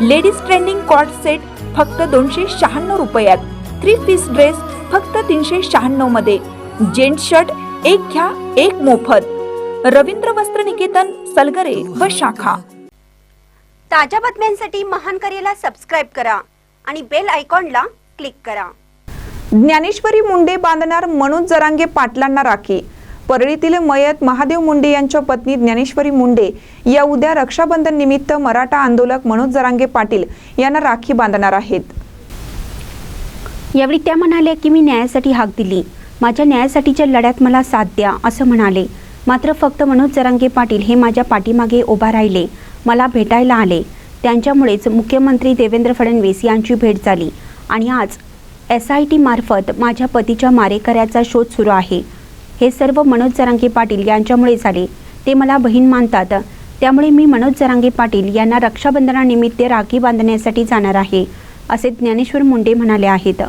Ladies trending co-ord set फक्त दोनशे शहाण्णव रुपयात. थ्री पीस ड्रेस फक्त तीनशे शहाण्णवमध्ये. जेंट शर्ट एक घ्या एक मोफत. रवींद्र वस्त्र निकेतन सलगरे व शाखा. ताज्या बातम्यांसाठी महान करेला सबस्क्राईब करा आणि बेल आयकॉनला क्लिक करा. ज्ञानेश्वरी मुंडे बांधणार मनोज जरांगे पाटलांना राखी. परळीतील मयत महादेव मुंडे यांच्या पत्नी ज्ञानेश्वरी मुंडे या उद्या रक्षाबंधन निमित्त मराठा आंदोलक मनोज जरांगे पाटील यांना राखी बांधणार आहेत. यावेळी त्या म्हणाल्या की मी न्यायासाठी हाक दिली. माझ्या न्यायासाठीच्या लढ्यात मला साथ द्या असं म्हणाले. मात्र फक्त मनोज जरांगे पाटील हे माझ्या पाठीमागे उभा राहिले. मला भेटायला आले. त्यांच्यामुळेच मुख्यमंत्री देवेंद्र फडणवीस यांची भेट झाली. आणि आज एस आय टी मार्फत माझ्या पतीच्या मारेकऱ्याचा शोध सुरू आहे. हे सर्व मनोज जरांगे पाटील यांच्यामुळे झाले. ते मला बहीण मानतात. त्यामुळे मी मनोज जरांगे पाटील यांना रक्षाबंधनानिमित्त राखी बांधण्यासाठी जाणार आहे असे ज्ञानेश्वर मुंडे म्हणाले आहेत.